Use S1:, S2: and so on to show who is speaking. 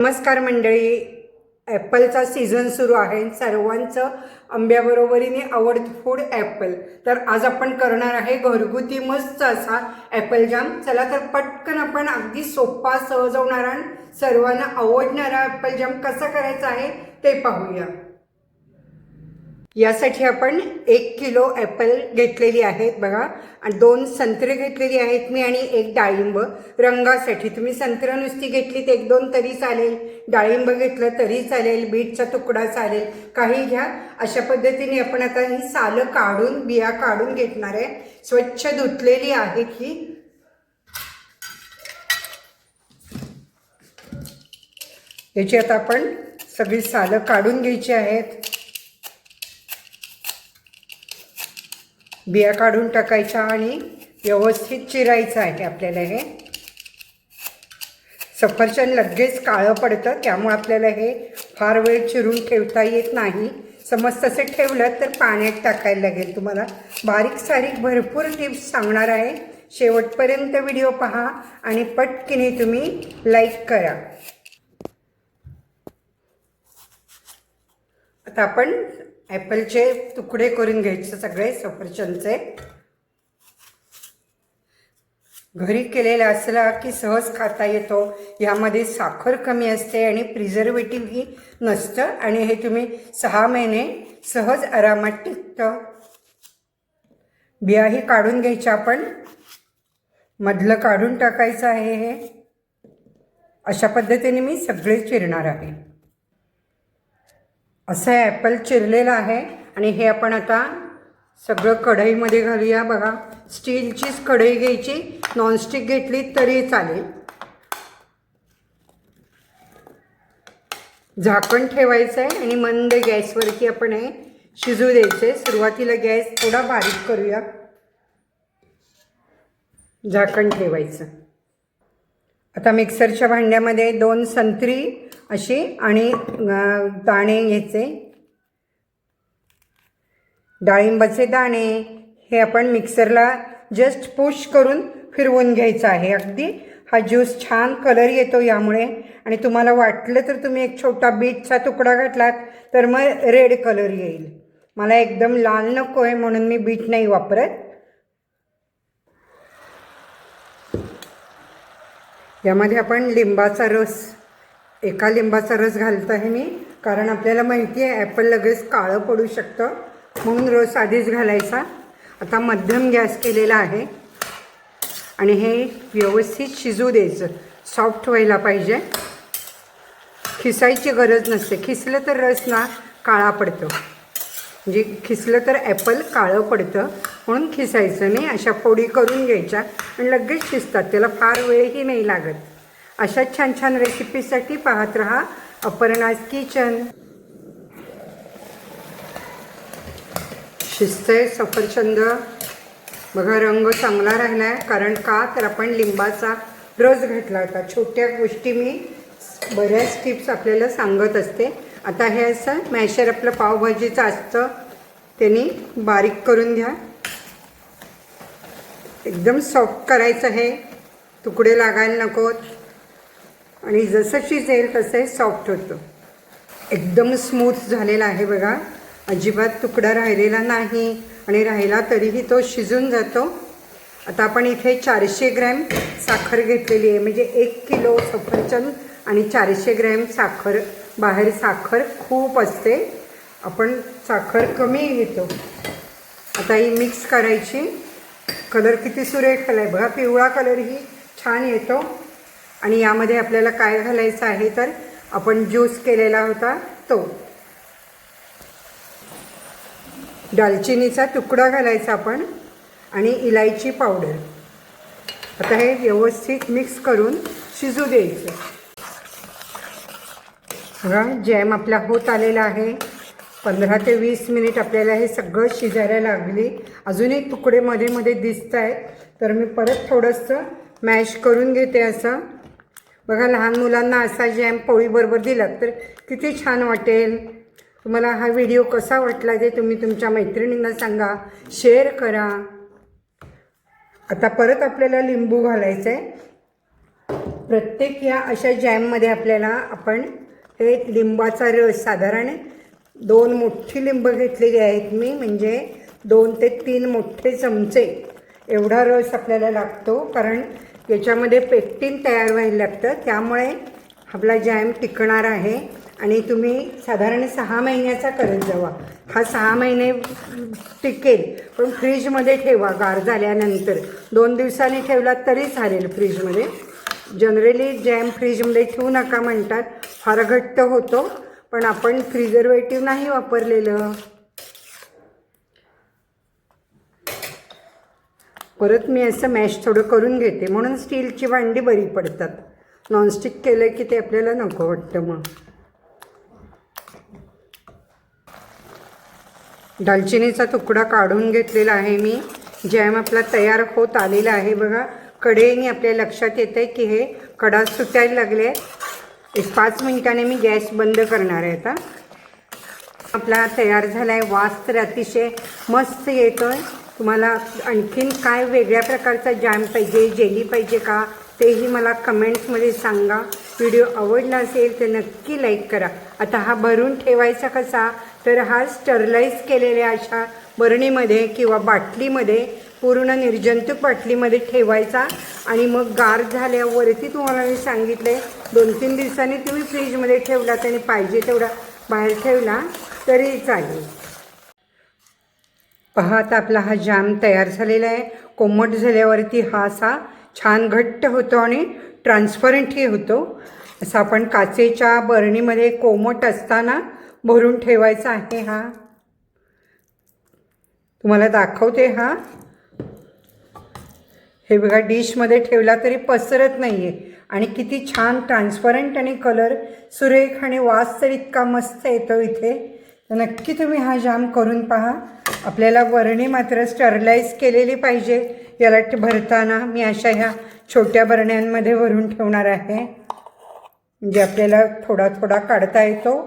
S1: नमस्कार मंडळी. ॲपलचा सीझन सुरू आहे. सर्वांचं आंब्याबरोबरीने आवडत फूड ॲपल तर आज आपण करणार आहे घरगुती मस्त असा ॲपल जाम चला तर पटकन आपण अगदी सोपा सहज होणारा आणि सर्वांना आवडणारा ॲपल जाम कसा करायचा आहे ते पाहूया. यासाठी आपण एक किलो ॲपल घेतलेली आहेत बघा. आणि दोन संत्रे घेतलेली आहेत मी आणि एक डाळिंब. रंगासाठी तुम्ही संत्रं नुसती घेतलीत एक दोन तरी चालेल. डाळिंब घेतलं तरी चालेल बीटचा तुकडा चालेल. काही घ्या. अशा पद्धतीने आपण आता ही सालं काढून बिया काढून घेतणार आहे. स्वच्छ धुतलेली आहेत ही. याची आता आपण सगळी सालं काढून घ्यायची आहेत. बिया काढून टाकायच्या आणि व्यवस्थित चिरायचं आहे आपल्याला हे. सफरचंद लगेच काळं पडतं त्यामुळे आपल्याला हे फार वेळ चिरून ठेवता येत नाही. समज तसे ठेवलं तर पाण्यात टाकायला लागेल तुम्हाला. बारीक सारीक भरपूर टिप्स सांगणार आहे. शेवटपर्यंत व्हिडिओ पहा आणि पटकीने तुम्ही लाईक करा. आता आपण ॲपलचे तुकडे करून घ्यायचे सगळे सफरचंदचे. घरी केलेला असला की सहज खाता येतो. यामध्ये साखर कमी असते आणि प्रिझर्वेटिव्हही नसतं आणि हे तुम्ही सहा महिने सहज आरामात टिकतं. बियाही काढून घ्यायच्या आपण. मधलं काढून टाकायचं आहे हे. अशा पद्धतीने मी सगळे चिरणार आहे. असं हे ॲपल चिरलेलं आहे आणि हे आपण आता सगळं कढईमध्ये घालूया. बघा स्टीलचीच कढई घ्यायची. नॉनस्टिक घेतली तरी चालेल. झाकण ठेवायचं आहे आणि मंद गॅसवरती आपण हे शिजू द्यायचं आहे सुरुवातीला गॅस थोडा बारीक करूया. झाकण ठेवायचं. आता मिक्सरच्या भांड्यामध्ये दोन संत्री अशी आणि दाणे घ्यायचे. डाळिंबाचे दाणे हे आपण मिक्सरला जस्ट पुश करून फिरवून घ्यायचं आहे. अगदी हा ज्यूस छान कलर येतो यामुळे. आणि तुम्हाला वाटलं तर तुम्ही एक छोटा बीटचा तुकडा घातलात तर मग रेड कलर येईल. मला एकदम लाल नको आहे म्हणून मी बीट नाही वापरत. यामध्ये आपण लिंबाचा रस एका लिंबाचा रस घालत आहे मी. कारण आपल्याला माहिती आहे ॲपल लगेच काळं पडू शकतं. म्हणून रस आधीच घालायचा. आता मध्यम गॅस केलेला आहे. आणि हे व्यवस्थित शिजू द्यायचं. सॉफ्ट व्हायला पाहिजे. खिसायची गरज नसते. खिसलं तर रस ना काळा पडतो. म्हणजे खिसलं तर ॲपल काळं पडतं. म्हणून खिसायचं नाही अशा फोडी करून घ्यायच्या आणि लगेच शिजतात. त्याला फार वेळही नाही लागत. अशा छान छान रेसिपीसाठी पाहत राहा अपर्णाज किचन. शिजतंय सफरचंद. बघा रंग चांगला राहिला आहे कारण का? तर आपण लिंबाचा रस घातला होता. छोट्या गोष्टी मी बऱ्याच टिप्स आपल्याला सांगत असते. आता हे असं मॅशर आपलं पावभाजीचं असतं. त्यांनी बारीक करून घ्या. एकदम सॉफ्ट करायचं हे तुकडे लागायला नकोत. आणि जसं शिजेल तसं हे सॉफ्ट होतं. एकदम स्मूथ झालेला आहे बघा. अजिबात तुकडा राहिलेला नाही. आणि राहिला तरीही तो शिजून जातो. आता आपण इथे चारशे ग्रॅम साखर घेतलेली आहे. म्हणजे एक किलो सफरचंद आणि चारशे ग्रॅम साखर बाहेर साखर खूप असते. आपण साखर कमी घेतो. आता ही मिक्स करायची. कलर किती सुरेख आला आहे बघा पिवळा कलरही छान येतो. आणि यामध्ये आपल्याला काय घालायचं आहे तर आपण ज्यूस केलेला होता तो. दालचिनीचा तुकडा घालायचा आपण आणि इलायची पावडर. आता हे व्यवस्थित मिक्स करून शिजू द्यायचं. बघा जॅम आपला होत आलेला आहे. पंधरा ते वीस मिनिट आपल्याला हे सगळं शिजायला लागली. अजूनही तुकडे मध्ये मध्ये दिसत आहेत तर मी परत थोडंसं मॅश करून घेते असं. बघा लहान मुलांना असा जॅम पोळीबरोबर दिला तर किती छान वाटेल. तुम्हाला हा व्हिडिओ कसा वाटला ते तुम्ही तुमच्या मैत्रिणींना सांगा. शेअर करा. आता परत आपल्याला लिंबू घालायचं आहे प्रत्येक या अशा जॅममध्ये आपल्याला आपण हे लिंबाचा रस साधारण दोन मोठी लिंब घेतलेली आहेत मी म्हणजे दोन ते तीन मोठे चमचे. एवढा रस आपल्याला लागतो कारण याच्यामध्ये पेक्टिन तयार व्हायला लागतं. त्यामुळे आपला जॅम टिकणार आहे आणि तुम्ही साधारण सहा महिन्याचा करत जावा. हा सहा महिने टिकेल पण फ्रीजमध्ये ठेवा गार झाल्यानंतर. दोन दिवसांनी ठेवला तरी चालेल फ्रीजमध्ये. जनरली जॅम फ्रीजमध्ये ठेवू नका म्हणतात. फार घट्ट होतो. पण आपण प्रिझर्वेटिव्ह नाही वापरलेलं. परत मी असं मॅश थोडं करून घेते. म्हणून स्टीलची भांडी बरी पडतात. नॉनस्टिक केलं की ते आपल्याला नको वाटतं मग. दालचिनीचा तुकडा काढून घेतलेला आहे मी. जॅम आपला तयार होत आलेला आहे बघा. कडेने आपल्या लक्षात येतं आहे की हे कडा सुटायला लागले. एक पाच मिनिटाने मी गॅस बंद करणार आहे आता. आपला तयार झाला आहे वास तर अतिशय मस्त येतो आहे तुम्हाला आणखीन काय वेगळ्या प्रकारचा जॅम पाहिजे जेली पाहिजे का तेही मला कमेंट्समध्ये सांगा. व्हिडिओ आवडला असेल तर नक्की लाईक करा. आता हा भरून ठेवायचा कसा? तर हा स्टरलाईज केलेल्या अशा बरणीमध्ये किंवा बाटलीमध्ये पूर्ण निर्जंतुक बाटलीमध्ये ठेवायचा आणि मग गार झाल्यावरती तुम्हाला मी सांगितले दोन तीन दिवसांनी तुम्ही फ्रीजमध्ये ठेवला आणि पाहिजे तेवढा बाहेर ठेवला तरी चालेल. पाहत आपला हा जाम तयार झालेला आहे. कोमट झाल्यावरती हा असा छान घट्ट होतो आणि ट्रान्सपरंटही होतो. असं आपण काचेच्या बरणीमध्ये कोमट असताना भरून ठेवायचा आहे हा. तुम्हाला दाखवते हा. हे बघा डिशमध्ये ठेवला तरी पसरत नाही आहे आणि किती छान ट्रान्सपरंट आणि कलर सुरेख आणि वास तर इतका मस्त येतो इथे. तर नक्की तुम्ही हा जाम करून पहा. आपल्याला वरणी मात्र स्टरलाईज केलेली पाहिजे. याला भरताना मी अशा ह्या छोट्या बरण्यांमध्ये भरून ठेवणार आहे. म्हणजे आपल्याला थोडा थोडा काढता येतो.